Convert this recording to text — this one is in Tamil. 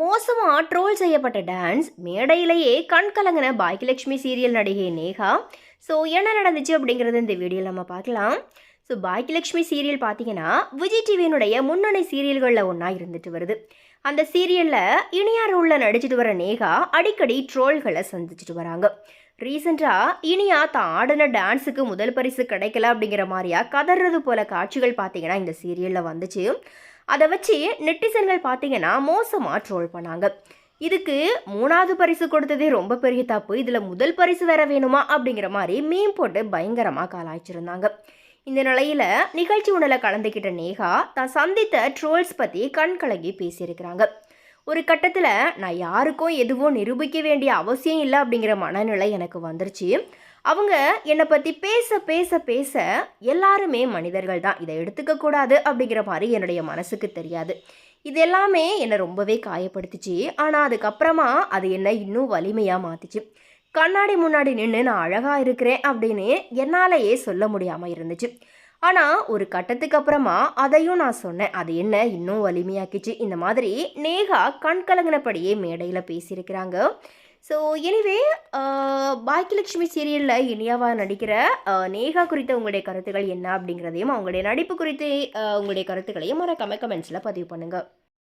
மோசமாக ட்ரோல் செய்யப்பட்ட டான்ஸ் மேடையிலேயே கண் கலங்கின பாக்கியலட்சுமி சீரியல் நடிகை நேகா. ஸோ என்ன நடந்துச்சு அப்படிங்கிறது இந்த வீடியோவில் நம்ம பார்க்கலாம். ஸோ பாக்கியலட்சுமி சீரியல் பார்த்தீங்கன்னா விஜய் டிவியினுடைய முன்னணி சீரியல்களில் ஒன்றா இருந்துட்டு வருது. அந்த சீரியலில் இனியா ரோலில் நடிச்சிட்டு வர நேகா அடிக்கடி ட்ரோல்களை சந்திச்சுட்டு வராங்க. ரீசெண்டாக இனியா தான் ஆடின டான்ஸுக்கு முதல் பரிசு கிடைக்கல அப்படிங்கிற மாதிரியா கதறது போல காட்சிகள் பார்த்தீங்கன்னா இந்த சீரியலில் வந்துச்சு. அதை வச்சு நெட்டிசன்கள் பார்த்தீங்கன்னா மோசமாக ட்ரோல் பண்ணாங்க. இதுக்கு மூணாவது பரிசு கொடுத்ததே ரொம்ப பெரிய தப்பு. இதில் முதல் பரிசு வேற வேணுமா அப்படிங்கிற மாதிரி மீன் போட்டு பயங்கரமாக காலாய்ச்சிருந்தாங்க. இந்த நிலையில் நிகழ்ச்சி ஒன்றில் கலந்துக்கிட்ட நேகா தான் சந்தித்த ட்ரோல்ஸ் பற்றி கண் கலங்கி பேசியிருக்கிறாங்க. ஒரு கட்டத்தில் நான் யாருக்கும் எதுவும் நிரூபிக்க வேண்டிய அவசியம் இல்லை அப்படிங்கிற மனநிலை எனக்கு வந்துருச்சு. அவங்க என்னை பற்றி பேச பேச பேச எல்லாருமே மனிதர்கள் தான். இதை எடுத்துக்கக்கூடாது அப்படிங்கிற மாதிரி என்னுடைய மனசுக்கு தெரியாது. இது எல்லாமே என்னை ரொம்பவே காயப்படுத்துச்சு. ஆனால் அதுக்கப்புறமா அது என்னை இன்னும் வலிமையாக மாற்றுச்சு கண்ணாடி முன்னாடி நின்று நான் அழகாக இருக்கிறேன் அப்படின்னு என்னாலேயே சொல்ல முடியாமல் இருந்துச்சு. ஆனால் ஒரு கட்டத்துக்கு அப்புறமா அதையும் நான் சொன்னேன். அது என்ன? இன்னும் வலிமையாக்கிச்சு. இந்த மாதிரி நேகா கண் கலங்கினபடியே மேடையில் பேசியிருக்கிறாங்க. ஸோ எனிவே பாக்கியலட்சுமி சீரியலில் இனியாவாக நடிக்கிற நேகா குறித்த உங்களுடைய கருத்துக்கள் என்ன அப்படிங்கிறதையும் அவங்களுடைய நடிப்பு குறித்து உங்களுடைய கருத்துக்களையும் மறக்காம கமெண்ட்ஸில் பதிவு பண்ணுங்கள்